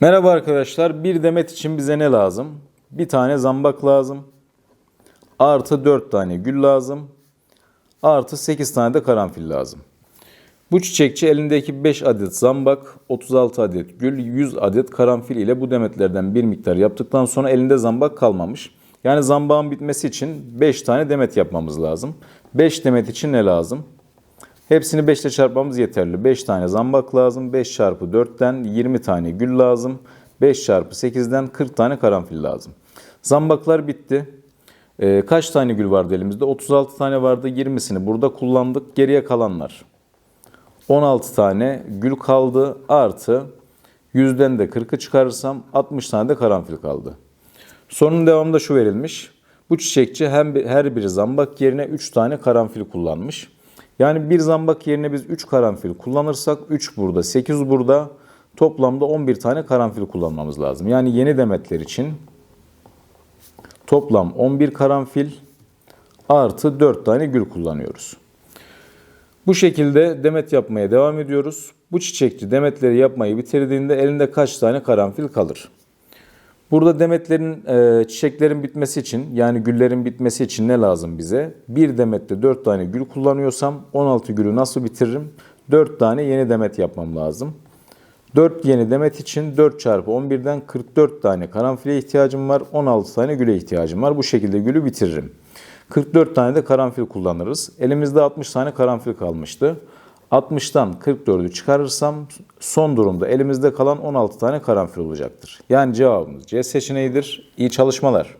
Merhaba arkadaşlar. Bir demet için bize ne lazım? Bir tane zambak lazım. Artı 4 tane gül lazım. Artı 8 tane de karanfil lazım. Bu çiçekçi elindeki 5 adet zambak, 36 adet gül, 100 adet karanfil ile bu demetlerden bir miktar yaptıktan sonra elinde zambak kalmamış. Yani zambağın bitmesi için 5 tane demet yapmamız lazım. 5 demet için ne lazım? Hepsini 5 ile çarpmamız yeterli. 5 tane zambak lazım. 5 çarpı 4'ten 20 tane gül lazım. 5 çarpı 8'den 40 tane karanfil lazım. Zambaklar bitti. Ee, kaç tane gül vardı elimizde? 36 tane vardı. 20'sini burada kullandık. Geriye kalanlar. 16 tane gül kaldı. Artı 100'den de 40'ı çıkarırsam 60 tane de karanfil kaldı. Sorunun devamında şu verilmiş. Bu çiçekçi hem her bir zambak yerine 3 tane karanfil kullanmış. Yani bir zambak yerine biz 3 karanfil kullanırsak 3 burada, 8 burada toplamda 11 tane karanfil kullanmamız lazım. Yani yeni demetler için toplam 11 karanfil artı 4 tane gül kullanıyoruz. Bu şekilde demet yapmaya devam ediyoruz. Bu çiçekçi demetleri yapmayı bitirdiğinde elinde kaç tane karanfil kalır? Burada demetlerin, e, çiçeklerin bitmesi için yani güllerin bitmesi için ne lazım bize? Bir demette 4 tane gül kullanıyorsam 16 gülü nasıl bitiririm? 4 tane yeni demet yapmam lazım. 4 yeni demet için 4 çarpı 11'den 44 tane karanfile ihtiyacım var. 16 tane güle ihtiyacım var. Bu şekilde gülü bitiririm. 44 tane de karanfil kullanırız. Elimizde 60 tane karanfil kalmıştı. 60'tan 44'ü çıkarırsam son durumda elimizde kalan 16 tane karanfil olacaktır. Yani cevabımız C seçeneğidir. İyi çalışmalar.